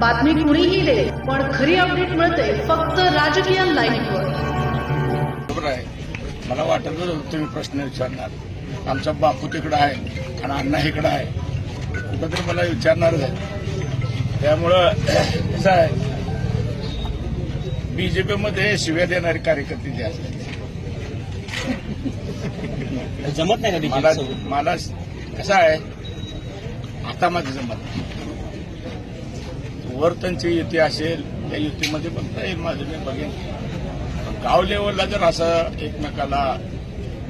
बातमी कुणीही दे पण खरी अपडेट मिळते फक्त राजकीय लाईव्हवर बरोबर आहे. मला वाटत होतं तुम्ही प्रश्न विचारणार आमचा बापू तिकडं आहे आणि अण्णा इकडं आहे कुठंतरी मला विचारणारच आहे त्यामुळं कसं आहे बीजेपीमध्ये शिव्या देणारे कार्यकर्ते जे असतात. जमत नाही मला कसं आहे आता माझं जमत नाही. वर त्यांची युती असेल त्या युतीमध्ये बघता येईल माझं मी बघेन. गाव लेवलला जर असं एकमेकाला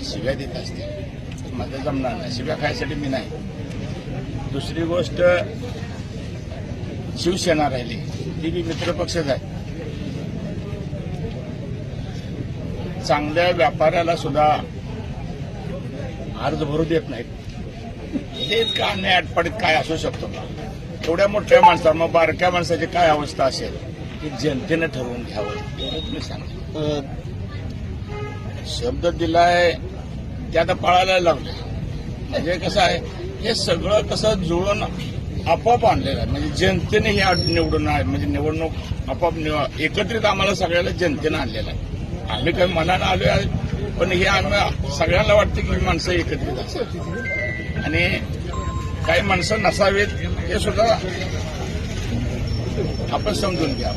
शिव्या देत असतील तर माझं जमणार नाही. शिव्या खायसाठी मी नाही. दुसरी गोष्ट शिवसेना राहिली ती बी मित्रपक्षच आहे. चांगल्या व्यापाऱ्याला सुद्धा अर्ज भरू देत नाहीत. तेच का अन्याय अटपटीत काय असू शकतो? का एवढ्या मोठ्या माणसावर मग बारक्या माणसाची काय अवस्था असेल की जनतेनं ठरवून घ्यावं? तुम्ही सांगा. शब्द दिलाय ते आता पाळायला लागले म्हणजे कसं आहे हे सगळं कसं जुळून आपोआप आणलेलं आहे. म्हणजे जनतेने हे आड- निवडून आहे म्हणजे निवडणूक आपोआप निव- एकत्रित आम्हाला सगळ्याला जनतेनं आणलेलं आहे. आम्ही काही मनानं आलोय आहे, पण हे आम्ही सगळ्यांना वाटतं की माणसं एकत्रित असतात आणि काही माणसं नसावेत हे सुद्धा आपण समजून घ्या.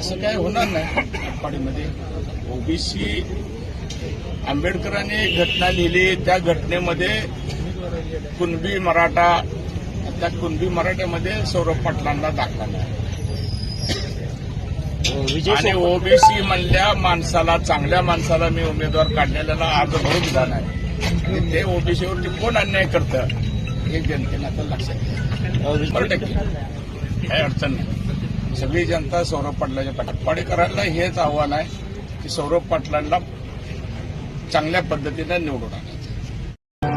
असं काय होणार नाही. पाडीमध्ये ओबीसी आंबेडकरांनी घटना लिहिली त्या घटनेमध्ये कुणबी मराठा त्या कुणबी मराठ्यामध्ये सौरभ पाटलांना दाखला. नाही आणि ओबीसी मधल्या माणसाला चांगल्या माणसाला मी उमेदवार काढलेल्याला आज भरून नाही आणि ते ओबीसीवरती कोण अन्याय करतं हे जनतेनं आता लक्षात शंभर टक्के काही अडचण नाही. सगळी जनता सौरभ पाटलाच्या पाठीत पाडेकरांना हेच आव्हान आहे की सौरभ पाटलांना चांगल्या पद्धतीनं निवडून आणायचं